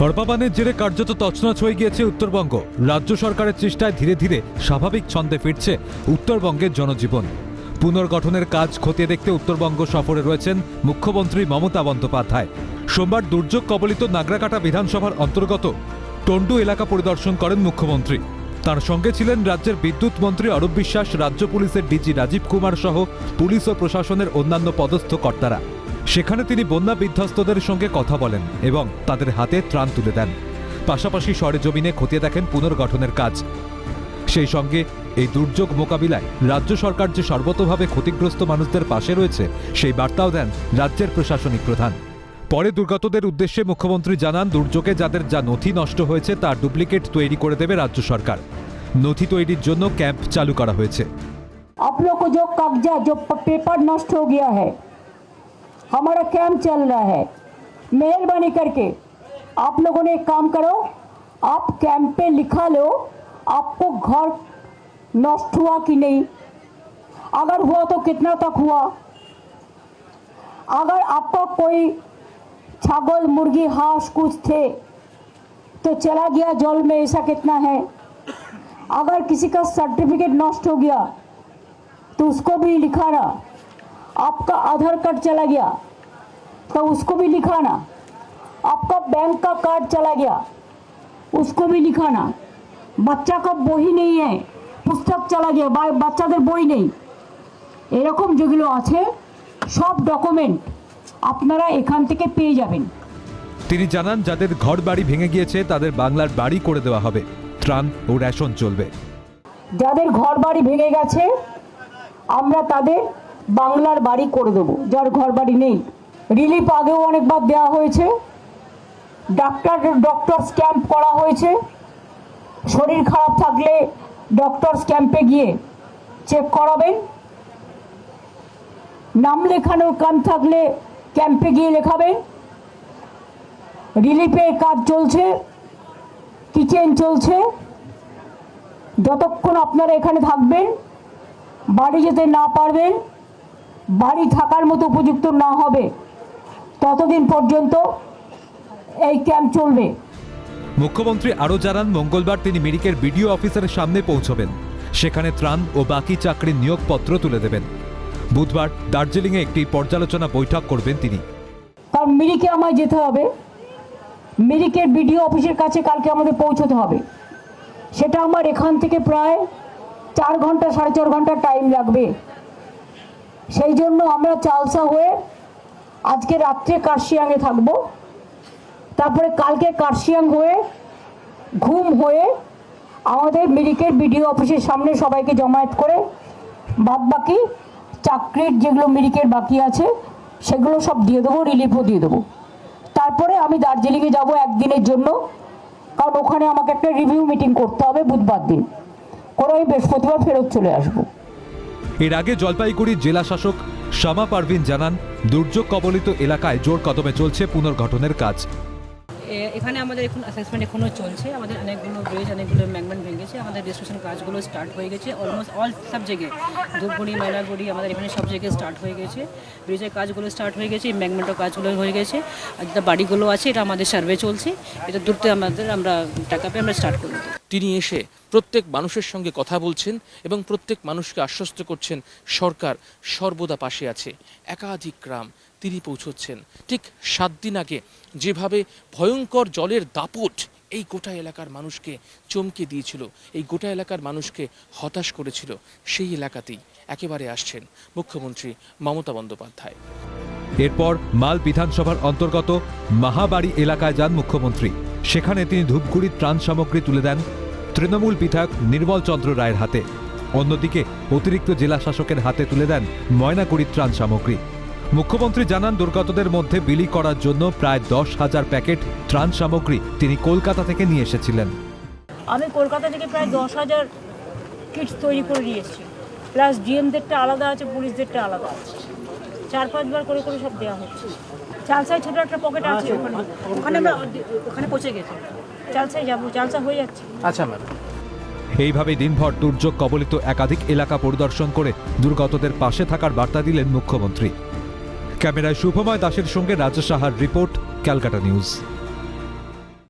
হরপাবানের জেরে কার্যত তছনছ হয়ে গিয়েছে উত্তরবঙ্গ। রাজ্য সরকারের চেষ্টায় ধীরে ধীরে স্বাভাবিক ছন্দে ফিরছে উত্তরবঙ্গের জনজীবন। পুনর্গঠনের কাজ খতিয়ে দেখতে উত্তরবঙ্গ সফরে রয়েছেন মুখ্যমন্ত্রী মমতা বন্দ্যোপাধ্যায়। সোমবার দুর্যোগ কবলিত নাগরাকাটা বিধানসভার অন্তর্গত টন্ডু এলাকা পরিদর্শন করেন মুখ্যমন্ত্রী। তার সঙ্গে ছিলেন রাজ্যের বিদ্যুৎ মন্ত্রী অরূপ বিশ্বাস, রাজ্য পুলিশের ডিজি রাজীব কুমার সহ পুলিশ ও প্রশাসনের অন্যান্য পদস্থ কর্তারা। সেখানে তিনি বন্যা বিধ্বস্তদের সঙ্গে কথা বলেন এবং তাদের হাতে ত্রাণ তুলে দেন পাশাপাশি সরেজমিনে খতিয়ে দেখেন পুনর্গঠনের কাজ সেই সঙ্গে এই দুর্যোগ মোকাবিলায় রাজ্য সরকার যে সর্বতভাবে ক্ষতিগ্রস্ত মানুষদের পাশে রয়েছে সেই বার্তাও দেন রাজ্যের প্রশাসনিক প্রধান পরে দুর্গতদের উদ্দেশ্যে মুখ্যমন্ত্রী জানান দুর্যোগে যাদের যা নথি নষ্ট হয়েছে তার ডুপ্লিকেট তৈরি করে দেবে রাজ্য সরকার নথি তৈরির জন্য ক্যাম্প চালু করা হয়েছে आप लोग को जो कब्जा जो प- पेपर नष्ट हो गया है हमारा कैंप चल रहा है। मेहरबानी करके आप लोगों ने एक काम करो, आप कैंप पे लिखा लो, आपको घर नष्ट हुआ कि नहीं? अगर हुआ तो कितना तक हुआ? अगर आपका कोई छागल, मुर्गी, हांस कुछ थे तो चला गया जल में, ऐसा कितना है? अगर किसी का सर्टिफिकेट नष्ट हो गया तो उसको भी लिखाना आपका आधार कार्ड चला गया तो उसको भी लिखाना आपका बैंक का कार्ड चला गया उसको भी लिखाना बच्चा का বই नहीं है পুস্তক চলা গিয়া বা বাচ্চাদের বই নেই এরকম যেগুলো আছে সব ডকুমেন্ট আপনারা এখান থেকে পেয়ে যাবেন তিনি জানান যাদের ঘর বাড়ি ভেঙে গিয়েছে তাদের বাংলার বাড়ি করে দেওয়া হবে ত্রাণ ও রেশন চলবে যাদের ঘর বাড়ি ভেঙে গেছে আমরা তাদের বাংলার বাড়ি করে দেবো, যার ঘর বাড়ি নেই। রিলিফ আগেও অনেকবার দেওয়া হয়েছে। ডাক্তার ডক্টরস ক্যাম্প করা হয়েছে। শরীর খারাপ থাকলে ডক্টরস ক্যাম্পে গিয়ে চেক করাবেন। নাম লেখানোর কাম থাকলে ক্যাম্পে গিয়ে লেখাবেন। রিলিফের কাজ চলছে কিচেন চলছে। যতক্ষণ আপনারা এখানে থাকবেন, বাড়ি যেতে না পারবেন বাড়ি থাকার মতো উপযুক্ত না হবে। ততদিন পর্যন্ত এই ক্যাম্প চলবে। মুখ্যমন্ত্রী আরও জানান মঙ্গলবার তিনি মিরিকের বিডিও অফিসের সামনে পৌঁছবেন। সেখানে ত্রাণ ও বাকি চাকরির নিয়োগপত্র তুলে দেবেন। বুধবার দার্জিলিংয়ে একটি পর্যালোচনা বৈঠক করবেন তিনি। কারণ মিরিকে আমায় যেতে হবে। মিরিকের বিডিও অফিসের কাছে কালকে আমাদের পৌঁছতে হবে। সেটা আমার এখান থেকে প্রায় চার ঘণ্টা সাড়ে চার ঘণ্টা টাইম লাগবে। সেই জন্য আমরা চালসা হয়ে আজকে রাত্রে কার্শিয়াংয়ে থাকব। তারপরে কালকে কার্শিয়াং হয়ে, ঘুম হয়ে আমাদের মিরিকের বিডিও অফিসের সামনে সবাইকে জমায়েত করে বাদ বাকি চাকরির যেগুলো মিরিকের বাকি আছে, সেগুলো সব দিয়ে দেবো, রিলিফও দিয়ে দেবো। তারপরে আমি দার্জিলিংয়ে যাব একদিনের জন্য, কারণ ওখানে আমাকে একটা রিভিউ মিটিং করতে হবে বুধবার দিন। করে আমি বৃহস্পতিবার ফেরত চলে আসব। এর আগে জলপাইগুড়ির জেলা শাসক শামা পারভিন জানান, দুর্যোগ কবলিত এলাকায় জোর কদমে চলছে পুনর্গঠনের কাজ। এখানে আমাদের এখন অ্যাসেসমেন্ট এখনও চলছে। আমাদের অনেকগুলো ব্রিজ অনেকগুলো ম্যাগমেন্ট ভেঙেছে। আমাদের রেজিস্ট্রেশন কাজগুলো স্টার্ট হয়ে গেছে। অলমোস্ট অল সব জায়গায়, ধূপগুড়ি, ময়নাগুড়ি, আমাদের এখানে সব জায়গায় স্টার্ট হয়ে গেছে। ব্রিজের কাজগুলো স্টার্ট হয়ে গেছে ম্যাগমেন্টের কাজগুলো হয়ে গেছে। আর যেটা বাড়িগুলো আছে, এটা আমাদের সার্ভে চলছে। এটা দূরতে আমাদের, আমরা টাকা পেয়ে আমরা স্টার্ট করে দেবো তিনি এসে প্রত্যেক মানুষের সঙ্গে কথা বলছেন এবং প্রত্যেক মানুষকে আশ্বস্ত করছেন, সরকার সর্বদা পাশে আছে। একাধিক গ্রাম তিনি পৌঁছচ্ছেন। ঠিক সাত দিন আগে যেভাবে ভয়ঙ্কর জলের দাপট এই গোটা এলাকার মানুষকে চমকে দিয়েছিল। এই গোটা এলাকার মানুষকে হতাশ করেছিল। সেই এলাকাতেই একেবারে আসছেন মুখ্যমন্ত্রী মমতা বন্দ্যোপাধ্যায়। এরপর মাল বিধানসভার অন্তর্গত মাহাবাড়ি এলাকায় যান মুখ্যমন্ত্রী। সেখানে তিনি ধূপগুড়ির ত্রাণ সামগ্রী তুলে দেন তৃণমূল বিধায়ক নির্মল চন্দ্র রায়ের হাতে। অন্যদিকে অতিরিক্ত জেলা শাসকের হাতে তুলে দেন ময়নাগুড়ির ত্রাণ সামগ্রী। মুখ্যমন্ত্রী জানান দুর্গতদের মধ্যে বিলি করার জন্য প্রায় দশ হাজার প্যাকেট ত্রাণ সামগ্রী তিনি কলকাতা থেকে নিয়ে এসেছিলেন। আমি কলকাতা থেকে প্রায় দশ হাজার কিটস তৈরি করে নিয়ে এসেছি। প্লাস ডিএমদেরটা আলাদা আছে পুলিশদেরটা আলাদা আছে। চার পাঁচবার করে করে সব দেওয়া হচ্ছে। চালসায় ছোটো একটা পকেট আছে ওখানে। ওখানে আমরা ওখানে পৌঁছে গেছি। চালসায় যাব চালসা হয়ে যাচ্ছে। আচ্ছা ম্যাম এইভাবে দিনভর দুর্যোগ কবলিত একাধিক এলাকা পরিদর্শন করে দুর্গতদের পাশে থাকার বার্তা দিলেন মুখ্যমন্ত্রী। ক্যামেরায় শুভময় দাসের সঙ্গে রাজা সাহার রিপোর্ট ক্যালকাটা নিউজ।